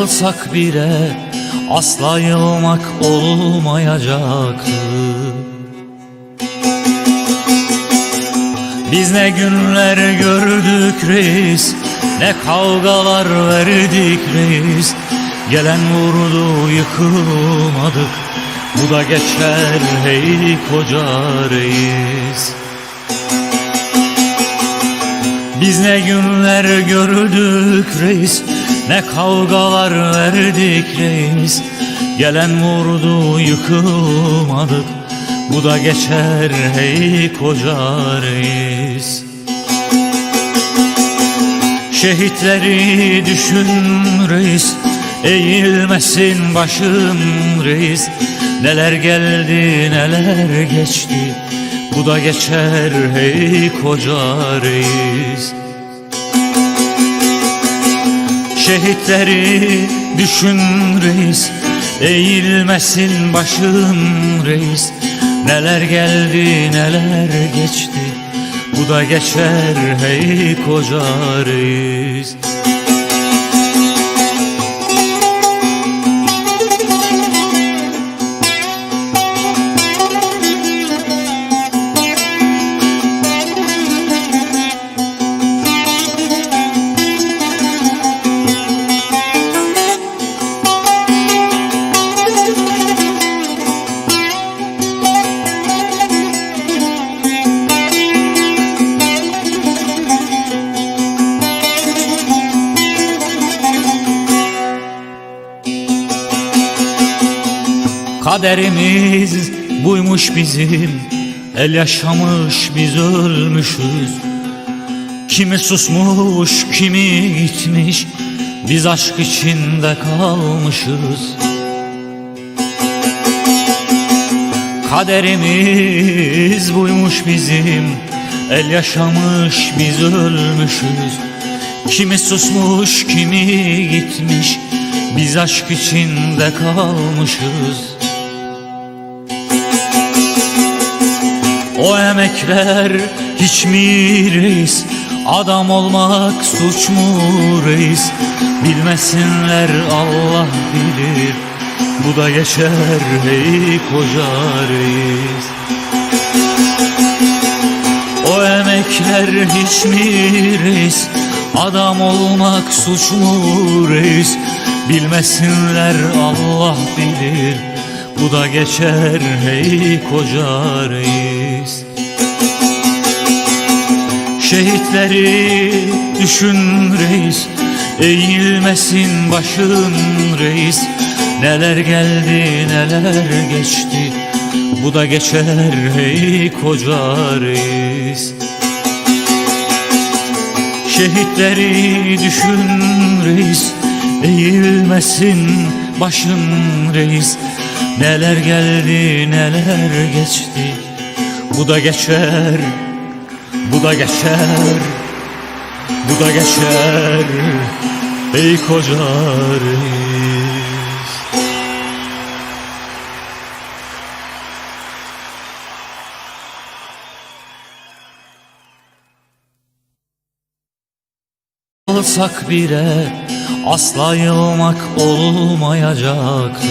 Yıkılsak bile asla yılmak olmayacaktı. Biz ne günler gördük reis Ne kavgalar verdik reis. Gelen vurdu yıkılmadık. Bu da geçer hey koca reis. Biz ne günler gördük reis Ne kavgalar verdik reis Gelen vurdu yıkılmadık. Bu da geçer hey koca reis. Şehitleri düşün reis Eğilmesin başım reis. Neler geldi neler geçti Bu da geçer hey koca reis Şehitleri düşün reis Eğilmesin başım reis. Neler geldi neler geçti Bu da geçer hey koca reis Kaderimiz buymuş bizim. El yaşamış biz ölmüşüz. Kimi susmuş kimi gitmiş. Biz aşk içinde kalmışız. Kaderimiz buymuş bizim. El yaşamış biz ölmüşüz. Kimi susmuş kimi gitmiş. Biz aşk içinde kalmışız O emekler hiç mi reis? Adam olmak suç mu reis? Bilmesinler Allah bilir. Bu da geçer hey koca reis. O emekler hiç mi reis? Adam olmak suç mu reis? Bilmesinler Allah bilir Bu da geçer hey koca reis. Şehitleri düşün reis Eğilmesin başın reis. Neler geldi neler geçti Bu da geçer hey koca reis. Şehitleri düşün reis Eğilmesin başın reis Neler geldi neler geçti? Bu da geçer Bu da geçer Bu da geçer Ey koca reis Yılsak bile asla yılmak olmayacaktı